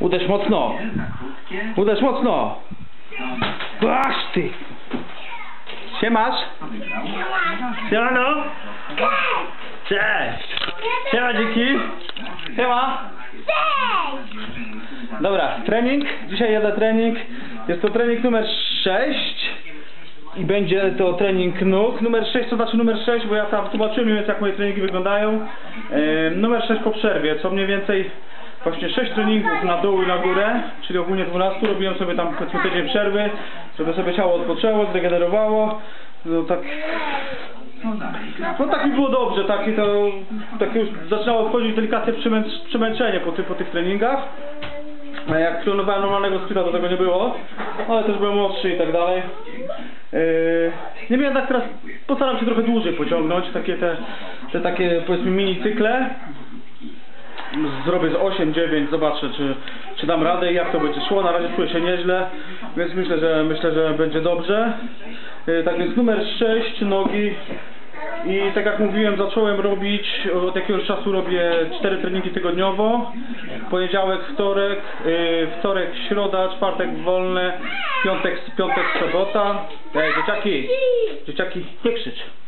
Uderz mocno. Uderz mocno. Aż ty. Siemasz? Siemano. Cześć. Siema dziki. Siema. Dobra, trening. Dzisiaj jadę trening. Jest to trening numer 6. I będzie to trening nóg. Numer 6 to znaczy numer 6, bo ja tam tłumaczyłem jak moje treningi wyglądają. E, numer 6 po przerwie, co mniej więcej właśnie 6 treningów na dół i na górę, czyli ogólnie 12. Robiłem sobie tam powiedzmy tydzień przerwy, żeby sobie ciało odpoczęło, zregenerowało. No tak no tak mi było dobrze, takie to, takie już zaczynało wchodzić delikatnie przemę, przemęczenie po, ty, po tych treningach. A jak planowałem normalnego splita, to tego nie było, ale też byłem młodszy i tak dalej. Yy, nie wiem, jednak teraz postaram się trochę dłużej pociągnąć, takie te, te takie powiedzmy mini cykle. Zrobię z 8-9, zobaczę czy, czy dam radę i jak to będzie szło. Na razie czuję się nieźle, więc myślę, że myślę, że będzie dobrze. Yy, tak więc numer 6, nogi. I tak jak mówiłem, zacząłem robić, od jakiegoś czasu robię cztery treningi tygodniowo. Poniedziałek, wtorek, yy, wtorek, środa, czwartek wolne, piątek, piątek, sobota. Ej, dzieciaki, dzieciaki, nie krzycz.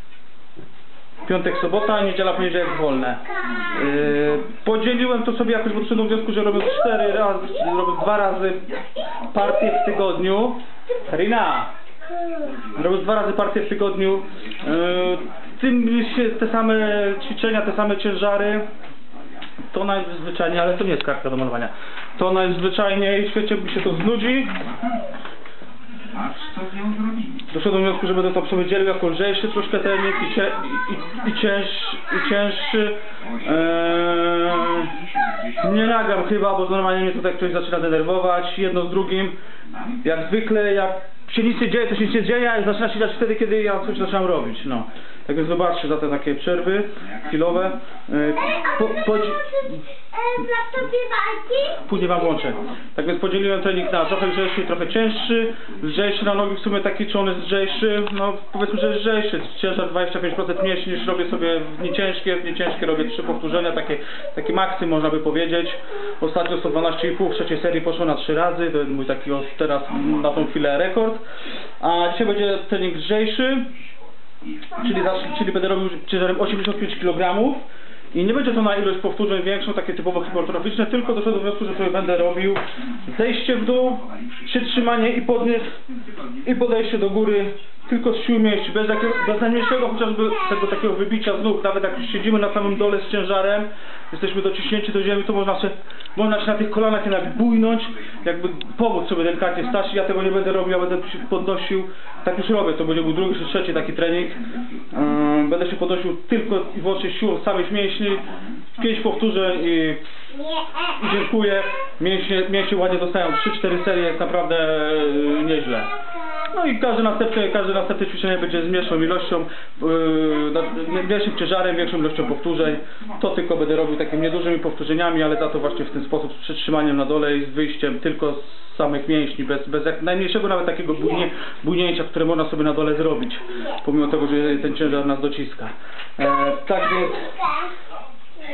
Piątek, sobota, niedziela, poniedziałek wolne. Yy, podzieliłem to sobie jakoś, bo doszedłem do wniosku, że robię cztery razy, robię dwa razy partię w tygodniu. Karina, Robię dwa razy partię w tygodniu. Yy, tym się te same ćwiczenia, te same ciężary. To najzwyczajniej, ale to nie jest kartka do malowania. To najzwyczajniej w świecie mi się to znudzi. Patrz, co z nią. Doszedłem do wniosku, że będę to przewydzielił jako lżejszy troszkę trening i, i, i, cięż, i cięższy. Eee, nie nagram chyba, bo normalnie mnie tutaj ktoś zaczyna denerwować. Jedno z drugim. Jak zwykle, jak się nic nie dzieje, to się nic nie dzieje, a zaczyna się dać wtedy, kiedy ja coś zaczynam robić. No. Tak więc zobaczcie za te takie przerwy chwilowe. Po, po, w laptopie walki? Później wam włączę. Tak więc podzieliłem trening na trochę lżejszy i trochę cięższy. Lżejszy na nogi w sumie taki, czy on jest lżejszy? No powiedzmy, że lżejszy. Ciężar 25% mniejszy niż robię sobie w nieciężkie. W nieciężkie robię trzy powtórzenia, takie, takie maksy można by powiedzieć. Ostatnio 112,5 w trzeciej serii poszło na 3 razy. To jest mój taki teraz na tą chwilę rekord. A dzisiaj będzie trening lżejszy. Czyli, czyli będę robił ciężarem 85 kg. I nie będzie to na ilość powtórzeń większą, takie typowo hipertroficzne, tylko doszedłem do wniosku, że sobie będę robił zejście w dół, przytrzymanie i podnieś i podejście do góry tylko z sił mięśni, bez, bez najmniejszego chociażby tego takiego wybicia z nóg, nawet jak siedzimy na samym dole z ciężarem, jesteśmy dociśnięci do ziemi, to można się, można się na tych kolanach jednak bójnąć, jakby pomóc sobie delikatnie stać, ja tego nie będę robił, ja będę się podnosił, tak już robię, to będzie był drugi czy trzeci taki trening, Ym, będę się podnosił tylko i wyłącznie siłą samych mięśni, pięć powtórzeń i dziękuję. Mięśnie, mięśnie ładnie dostają 3-4 serie, jest naprawdę yy, nieźle. No i każde następne, każde następne ćwiczenie będzie z mniejszą ilością, yy, mniejszym ciężarem, większą ilością powtórzeń. To tylko będę robił takimi niedużymi powtórzeniami, ale za to właśnie w ten sposób z przytrzymaniem na dole i z wyjściem tylko z samych mięśni, bez, bez jak najmniejszego nawet takiego bujnie, bujnięcia, które można sobie na dole zrobić, pomimo tego, że ten ciężar nas dociska. E, tak więc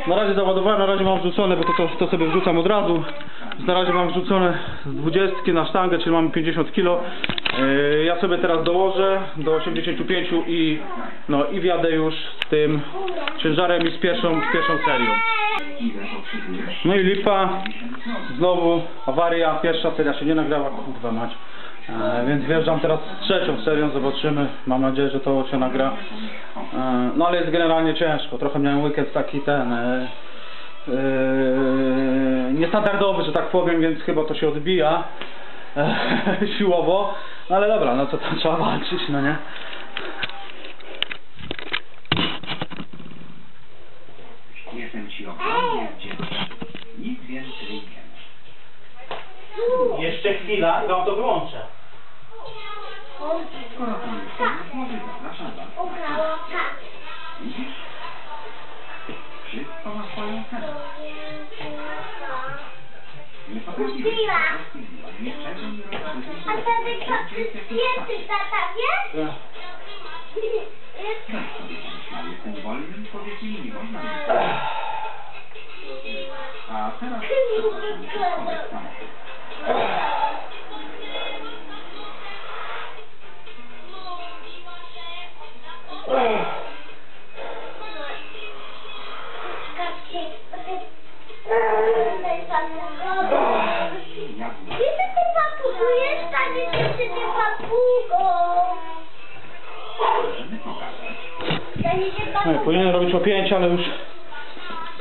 na razie załadowałem, na razie mam wrzucone, bo to, to, to sobie wrzucam od razu. Na razie mam wrzucone z 20 na sztangę, czyli mamy 50 kg. Yy, ja sobie teraz dołożę do 85 i no i wjadę już z tym ciężarem i z pierwszą, z pierwszą serią. No i lipa, znowu awaria, pierwsza seria się nie nagrała, kurwa mać. E, więc wjeżdżam teraz z trzecią serią, zobaczymy. Mam nadzieję, że to się nagra. E, no ale jest generalnie ciężko. Trochę miałem weekend taki ten. E, e, niestandardowy, że tak powiem, więc chyba to się odbija siłowo. No ale dobra, no to, to trzeba walczyć, no nie? Jestem ci ogromnie wdzięczny. Nic więcej nie wiem. Jeszcze chwila i wam to wyłączę. Skoro to już rozmowy, zapraszam was. Widzisz? Wszystko ma swoją cenę. Nie potrafisz Zbiła. niczego nie rozumieć. A wtedy to jesteś tata, wiesz? Jest Tak sobie pomyślałem, jestem wolnym człowiekiem i nie można mnie A teraz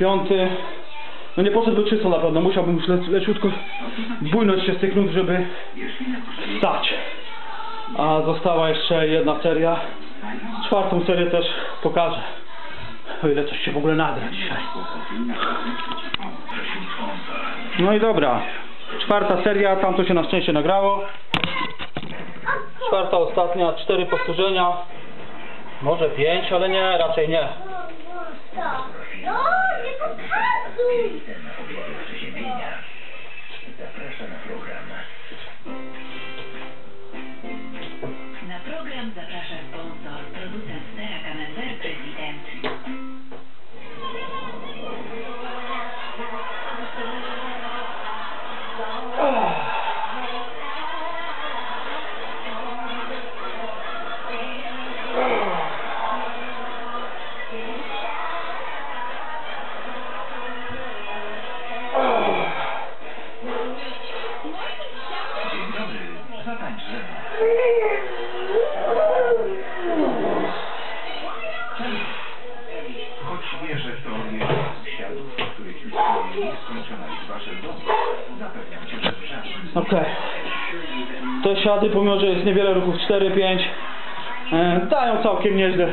piąty. No nie poszedłby czysto na pewno, musiałbym już le leciutko bójnąć się z tych nut, żeby stać. A została jeszcze jedna seria. Czwartą serię też pokażę. O ile coś się w ogóle nagra dzisiaj. No i dobra. Czwarta seria, tam to się na szczęście nagrało. Czwarta, ostatnia, cztery powtórzenia. Może pięć, ale nie, raczej nie. Jesus. Mną. Choć wierzę w teorię światów, w których istnieje nieskończona liczba żeldonów, zapewniam cię, że w żadnym Okej. Te siady, pomimo że jest niewiele ruchów 4-5, e, dają całkiem nieźle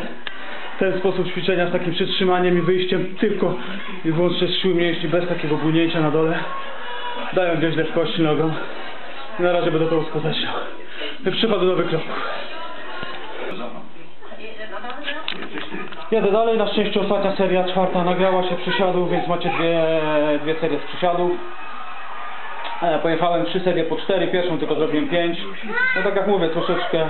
ten sposób ćwiczenia z takim przytrzymaniem i wyjściem tylko i wyłącznie z siły mięśni, bez takiego bunięcia na dole. Dają nieźle w kości nogą. Na razie będę to uskuteczniał. Przechodzę do ty. Jadę dalej, na szczęście ostatnia seria, czwarta nagrała się przysiadów, więc macie dwie, dwie serie z przysiadów. E, pojechałem trzy serie po cztery, pierwszą tylko zrobiłem pięć. No tak jak mówię, troszeczkę,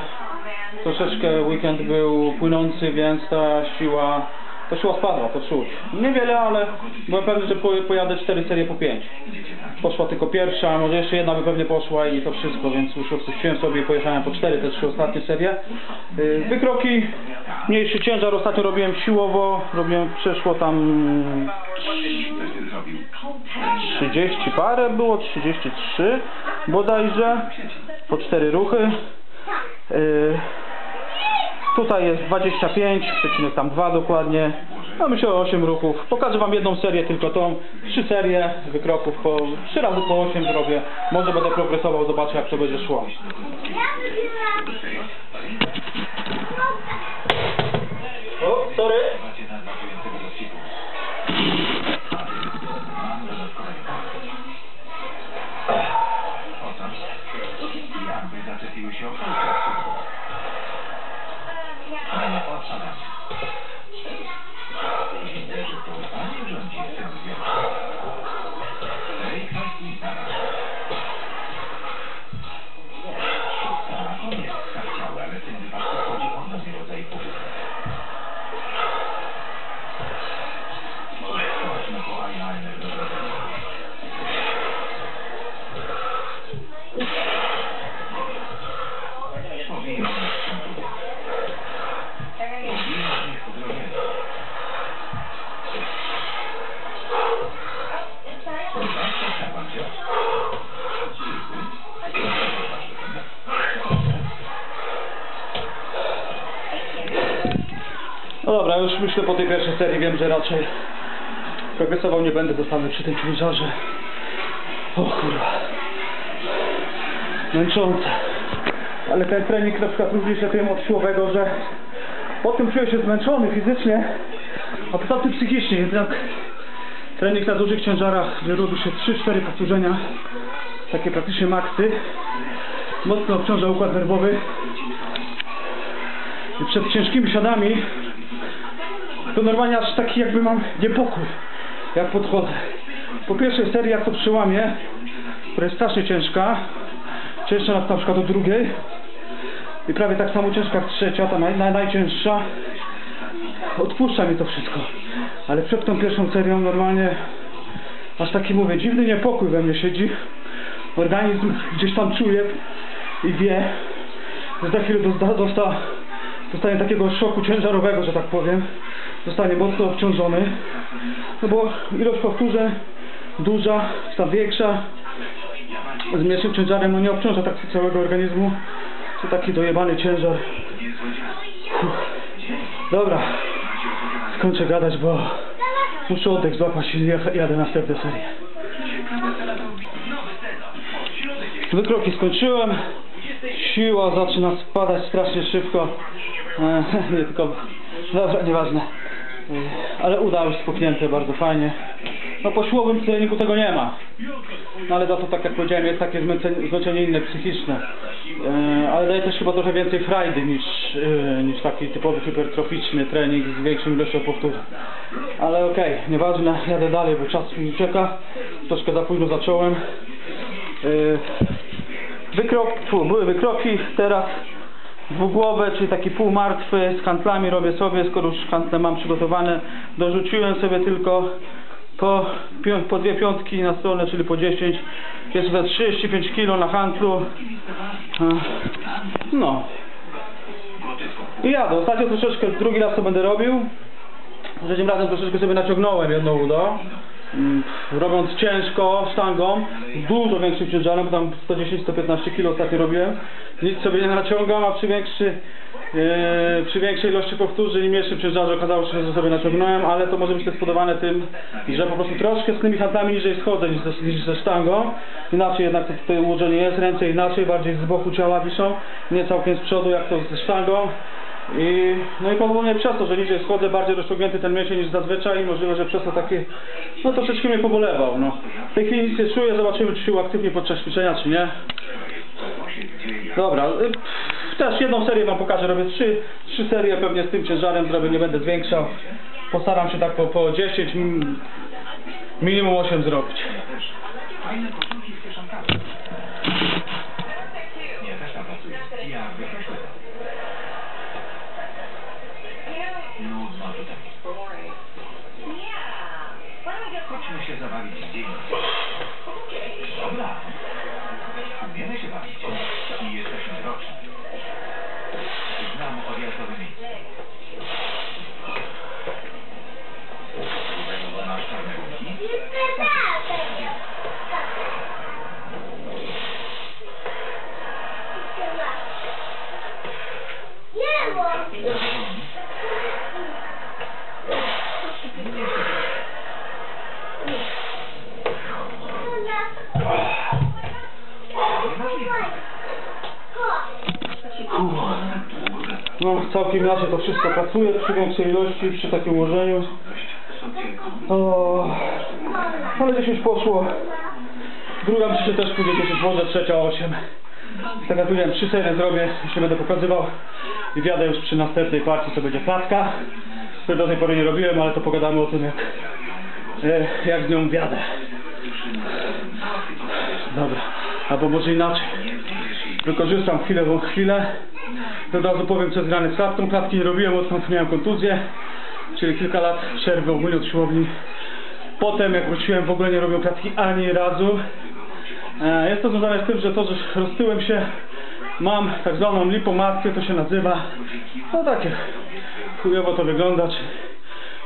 troszeczkę weekend był płynący, więc ta siła, ta siła spadła, to czuć. Niewiele, ale byłem pewny, że po, pojadę cztery serie po pięć. Poszła tylko pierwsza, może jeszcze jedna by pewnie poszła i to wszystko, więc już odpuściłem sobie i pojechałem po cztery, te trzy ostatnie serie. Yy, Wykroki, mniejszy ciężar, ostatnio robiłem siłowo, robiłem, przeszło tam Coś ty zrobił. 30 parę, było 33 bodajże, po cztery ruchy. Yy, tutaj jest 25, przecinek tam 2 dokładnie. Myślę o 8 ruchów. Pokażę wam jedną serię, tylko tą. Trzy serie wykroków, po 3 razy po 8 zrobię. Może będę progresował, zobaczę jak to będzie szło. Po tej pierwszej serii wiem, że raczej progresował nie będę, zostanę przy tym ciężarze. O kurwa. Męczące. Ale ten trening na przykład różni się tym od siłowego, że po tym czuję się zmęczony fizycznie, a poza tym psychicznie. Jednak trening na dużych ciężarach, gdzie robi się 3-4 powtórzenia, takie praktycznie maksy, mocno obciąża układ nerwowy. I przed ciężkimi siadami to normalnie aż taki jakby mam niepokój, jak podchodzę. Po pierwszej serii, jak to przyłamię, która jest strasznie ciężka, cięższa na, na przykład od drugiej i prawie tak samo ciężka jak trzecia, ta naj, naj, najcięższa, odpuszcza mi to wszystko. Ale przed tą pierwszą serią normalnie aż taki mówię, dziwny niepokój we mnie siedzi. Organizm gdzieś tam czuje i wie, że za chwilę dosta, dosta, dostanie takiego szoku ciężarowego, że tak powiem. Zostanie mocno obciążony. No bo ilość powtórzeń duża, ta większa, z mniejszym ciężarem, no nie obciąża tak całego organizmu, czy taki dojebany ciężar. Dobra, skończę gadać, bo muszę oddech złapać i jadę na następne serie. Wykroki skończyłem. Siła zaczyna spadać strasznie szybko. E, nie tylko. Dobra, nieważne. E, ale uda już spuchnięte bardzo fajnie. No po siłowym treningu tego nie ma. No ale za to tak jak powiedziałem jest takie zmęczenie, zmęczenie inne, psychiczne. E, ale daje też chyba trochę więcej frajdy niż, e, niż taki typowy hipertroficzny trening z większą ilością powtórzeń. Ale okej, nieważne, jadę dalej, bo czas mi czeka. Troszkę za późno zacząłem. Yy, Wykrok, były wykroki, teraz dwugłowe, czyli taki półmartwy z kantlami robię sobie, skoro już kantle mam przygotowane. Dorzuciłem sobie tylko po, po dwie piątki na stronę, czyli po 10. Jest we 35 kg na handlu. A, No. I jadę. Ostatnio troszeczkę, drugi raz to będę robił. Trzecim razem troszeczkę sobie naciągnąłem jedno udo. Mm, Robiąc ciężko sztangą, z dużo większym ciężarem, bo tam 110-115 kg ostatnio robiłem. Nic sobie nie naciągam, a przy, większy, e, przy większej ilości powtórzeń i mniejszym ciężarze okazało się, że sobie naciągnąłem, ale to może być też spowodowane tym, że po prostu troszkę z tymi handlami niżej schodzę niż ze, niż ze sztangą. Inaczej jednak to tutaj ułożenie jest, ręce inaczej, bardziej z boku ciała wiszą, nie całkiem z przodu jak to ze sztangą. I, no i powolnie przez to, że niżej schodzę, bardziej rozciągnięty ten mięsień niż zazwyczaj i możliwe, że przez to takie, no troszeczkę mnie pobolewał, no. W tej chwili nic nie czuję, zobaczymy czy się uaktywni podczas ćwiczenia, czy nie. Dobra, y, też jedną serię wam pokażę, robię trzy, trzy serie pewnie z tym ciężarem zrobię, nie będę zwiększał. Postaram się tak po, po 10, mm, minimum 8 zrobić. No całkiem inaczej to wszystko pracuje przy większej ilości, przy takim ułożeniu. O, ale 10 poszło. Druga myślę, też pójdzie 10 może, trzecia 8. Tak jak powiedziałem, trzy serie zrobię, jeszcze będę pokazywał i wiadę już przy następnej partii, co będzie klatka. której do tej pory nie robiłem, ale to pogadamy o tym, jak, e, jak z nią wiadę. Dobra, albo może inaczej. Wykorzystam chwilę, chwilę. To od razu powiem, co grane z klatką. Klatki nie robiłem, odkąd miałem kontuzję, czyli kilka lat przerwy ogólnie od siłowni. Potem, jak wróciłem, w ogóle nie robiłem klatki ani razu. E, Jest to związane z tym, że to, że roztyłem się, mam tak zwaną lipomaskę, to się nazywa. No takie chujowo to wygląda, czy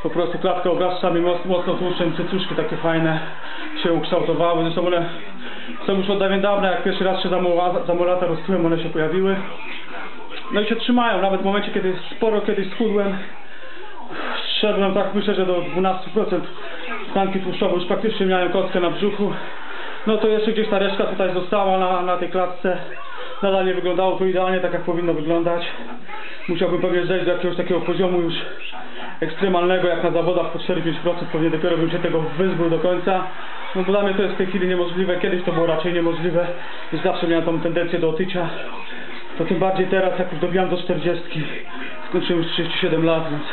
po prostu klatka obrazcami moc- mocno tłuszczem, cycuszki takie fajne się ukształtowały. Zresztą one są już od dawien dawna, jak pierwszy raz się za moła- za molata roztyłem, one się pojawiły. No i się trzymają, nawet w momencie, kiedy sporo kiedyś schudłem, szedłem tak myślę, że do 12% tkanki tłuszczowej, już praktycznie miałem kostkę na brzuchu. No to jeszcze gdzieś ta resztka tutaj została na, na tej klatce. Nadal nie wyglądało to idealnie tak jak powinno wyglądać. Musiałbym pewnie zejść do jakiegoś takiego poziomu już ekstremalnego jak na zawodach po 4-5% pewnie dopiero bym się tego wyzbył do końca. No bo dla mnie to jest w tej chwili niemożliwe, kiedyś to było raczej niemożliwe, zawsze miałem tą tendencję do otycia. To tym bardziej teraz jak już dobijam do 40, skończyłem już 37 lat, więc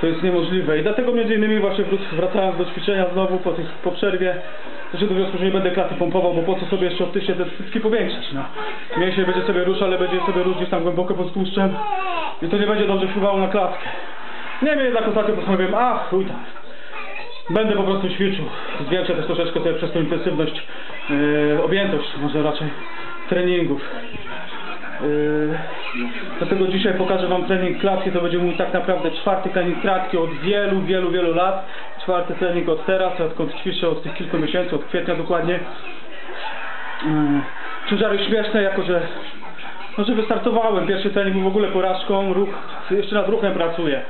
to jest niemożliwe. I dlatego między innymi właśnie wracając do ćwiczenia znowu po, tych, po przerwie, to się do wniosku, że nie będę klaty pompował, bo po co sobie jeszcze optycznie te cycki powiększać, no. Mięsień będzie sobie ruszał, ale będzie sobie gdzieś tam głęboko pod tłuszczem i to nie będzie dobrze wpływało na klatkę. Niemniej jednak ostatnio postanowiłem, ach, chuj tam. Będę po prostu ćwiczył. Zwiększę też troszeczkę sobie przez tą intensywność, yy, objętość może raczej treningów. Yy, dlatego dzisiaj pokażę Wam trening klatki, to będzie mój tak naprawdę czwarty trening klatki od wielu, wielu, wielu lat. czwarty trening od teraz, odkąd ćwiczę od tych kilku miesięcy, od kwietnia dokładnie. Mm, Ciężary śmieszne, jako że no, że wystartowałem. Pierwszy trening był w ogóle porażką, ruch, jeszcze nad ruchem pracuję.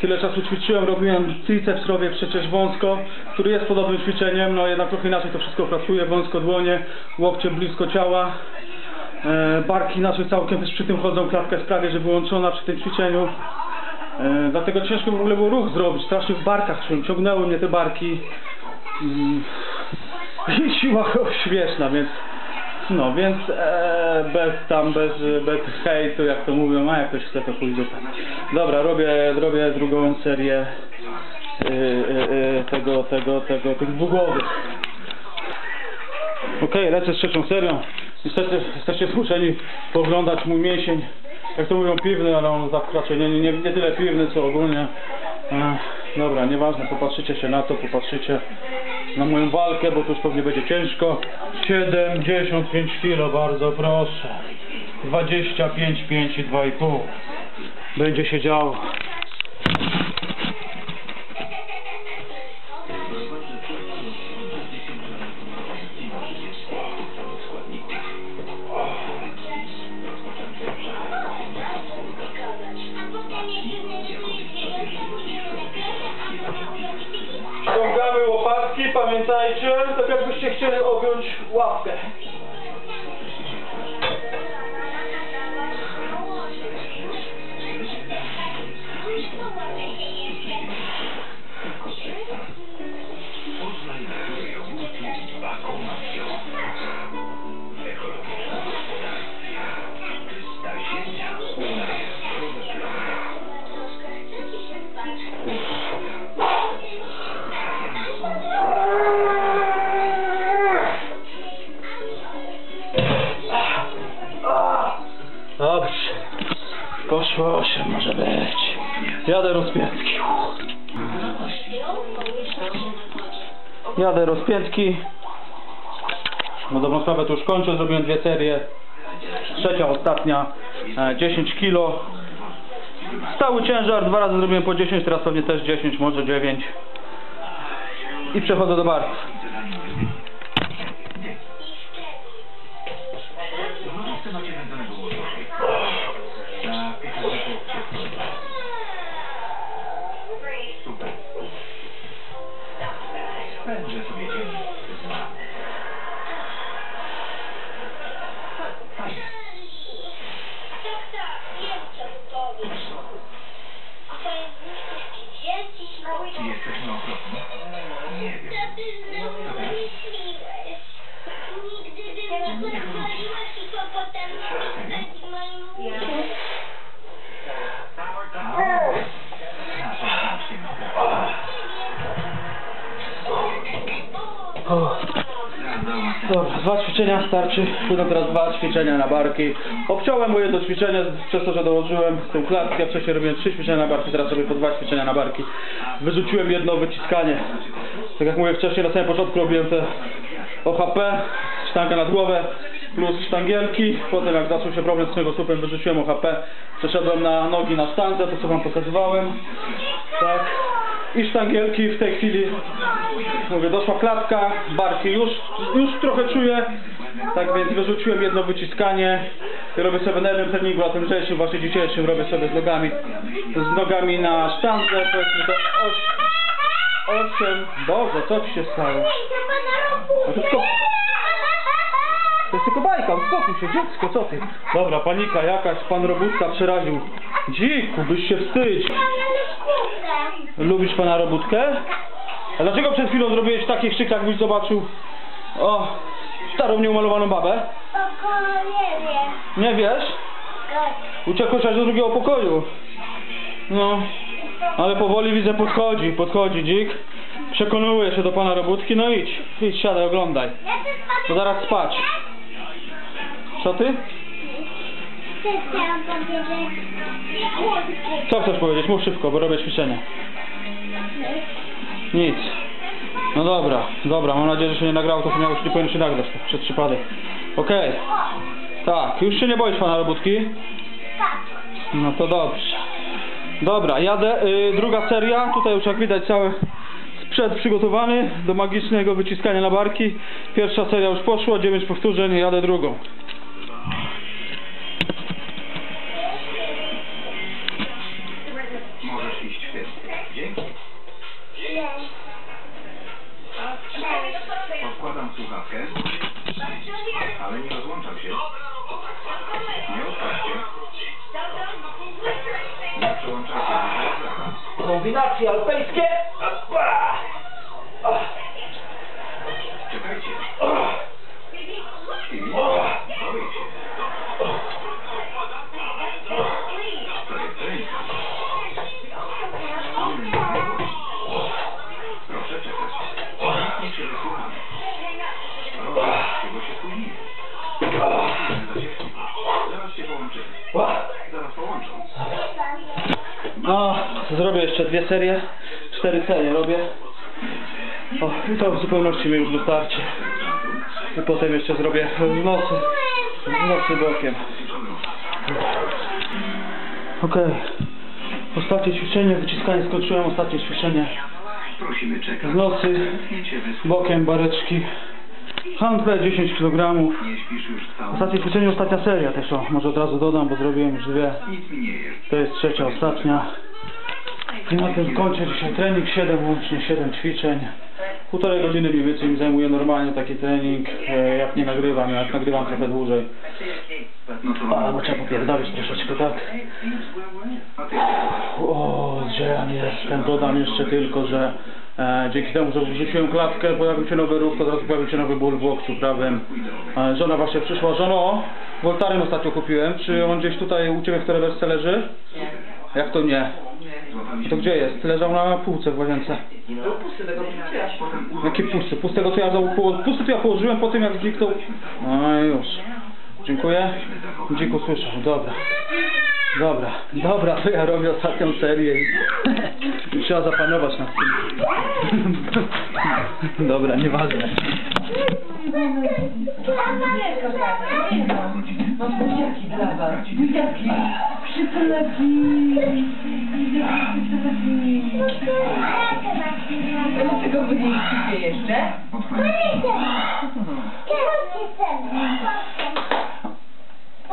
Tyle czasu ćwiczyłem, robiłem triceps, robię przecież wąsko, który jest podobnym ćwiczeniem, no jednak trochę inaczej to wszystko pracuje, wąsko dłonie, łokcie blisko ciała, barki inaczej całkiem przy tym chodzą, klatka jest prawie że wyłączona przy tym ćwiczeniu. E, dlatego ciężko w ogóle było ruch zrobić, strasznie w barkach czułem, ciągnęły mnie te barki. Mm, I siła śmieszna, więc no, więc e, bez tam, bez, bez hejtu, jak to mówią, a jak ktoś chce to dupę. Dobra, robię, robię drugą serię y, y, y, tego, tego, tego, tych dwugłowych. Okej, lecę z trzecią serią. Niestety jesteście zmuszeni pooglądać mój mięsień, jak to mówią piwny, ale on raczej nie, nie, nie tyle piwny, co ogólnie. E, dobra, nieważne, popatrzycie się na to, popatrzycie na moją walkę, bo to już pewnie będzie ciężko. 75 kg, bardzo proszę. 25, 5 i 2,5. Będzie się działo. Pamiętajcie, tak jakbyście chcieli objąć łapkę. Jadę rozpiętki. Jadę rozpiętki. No dobrą sprawę to już kończę, zrobiłem dwie serie. Trzecia, ostatnia, e, 10 kg. Stały ciężar, dwa razy zrobiłem po 10, teraz pewnie też 10, może 9. I przechodzę do barki. Dwa ćwiczenia starczy. Będą teraz dwa ćwiczenia na barki. Obciąłem moje jedno ćwiczenie przez to, że dołożyłem tą klatkę. Wcześniej robiłem trzy ćwiczenia na barki, teraz robię po dwa ćwiczenia na barki. Wyrzuciłem jedno wyciskanie. Tak jak mówię wcześniej, na samym początku robiłem te OHP, sztanga nad głowę plus sztangielki. Potem jak zaczął się problem z kręgosłupem, wyrzuciłem OHP. Przeszedłem na nogi na sztandze, to co wam pokazywałem. Tak. I sztangielki w tej chwili Mówię, doszła klatka, barki już, już trochę czuję, tak więc wyrzuciłem jedno wyciskanie robię sobie na jednym treningu, a tym lżejszym, właśnie dzisiejszym robię sobie z nogami, z nogami na sztandze, powiedzmy to 8, 8, Boże, co ci się stało? No to tylko, to jest tylko bajka, uspokój się, dziecko, co ty? Dobra, panika jakaś, pan Robótka przeraził. Dziku, byś się wstydź. Lubisz pana Robótkę? A dlaczego przed chwilą zrobiłeś taki krzyk, jakbyś zobaczył o, starą nieumalowaną babę? nie wiem. Nie wiesz? Uciekłeś aż do drugiego pokoju. No, ale powoli widzę podchodzi, podchodzi dzik. Przekonuje się do pana Robótki, no idź, idź, siadaj, oglądaj. Bo zaraz spać. Co ty? Co chcesz powiedzieć? Mów szybko, bo robię ćwiczenie. Nic. No dobra, dobra, mam nadzieję, że się nie nagrało, to miało się nie powinno się nagrać, tak przed przypadek. Okej. Tak, już się nie boisz pana Robótki? Tak. No to dobrze. Dobra, jadę. Y, druga seria. Tutaj już jak widać całe sprzęt przygotowany do magicznego wyciskania na barki. Pierwsza seria już poszła, 9 powtórzeń, jadę drugą. Zaraz połączą. No, zrobię jeszcze dwie serie, cztery serie robię. O, i to w zupełności mi już wystarczy. I potem jeszcze zrobię w nocy, w nocy bokiem. Okej. Ostatnie ćwiczenie, wyciskanie skończyłem, ostatnie ćwiczenie Prosimy czekać. w nocy, bokiem bareczki. Handle 10 kg. Ostatnie ćwiczenie, ostatnia seria też o, może od razu dodam, bo zrobiłem już dwie. To jest trzecia, ostatnia. I na tym kończę dzisiaj trening, 7 łącznie, 7 ćwiczeń. Półtorej godziny mniej więcej mi zajmuje normalnie taki trening, e, jak nie nagrywam, jak nagrywam trochę dłużej. No to A, bo trzeba popierdolić troszeczkę, tak? O, dziejan jestem, dodam jeszcze tylko, że e, dzięki temu, że wrzuciłem klatkę, pojawił się nowy ruch, od razu pojawił się nowy ból w łokciu prawym. E, żona właśnie przyszła, żono, Voltaren ostatnio kupiłem, czy on gdzieś tutaj u Ciebie w torebeczce leży? Jak to nie? To gdzie jest? Leżał na półce w łazience. No pusty tego. Jakie pusty? Pustego to ja pusty to ja położyłem po tym jak zniknął. No już. Dziękuję. Dzik usłyszał. Dobra. Dobra, dobra, to ja robię ostatnią serię i trzeba zapanować nad tym. Dobra, nieważne. Mam buziaki dla was. Buziaki. Przytulaki. Dlaczego wy nie jeszcze?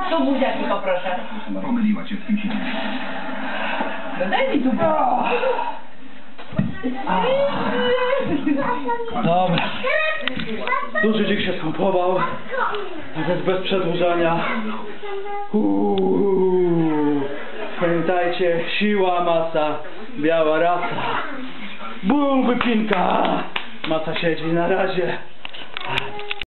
Tu buziaki poproszę. Pomyliła cię z kimś innym. No daj mi tu. Dobra. Duży dzik się skąpował, więc bez przedłużania. Uuu. Pamiętajcie, siła, masa, biała rasa. Bum, wypinka. Masa siedzi na razie.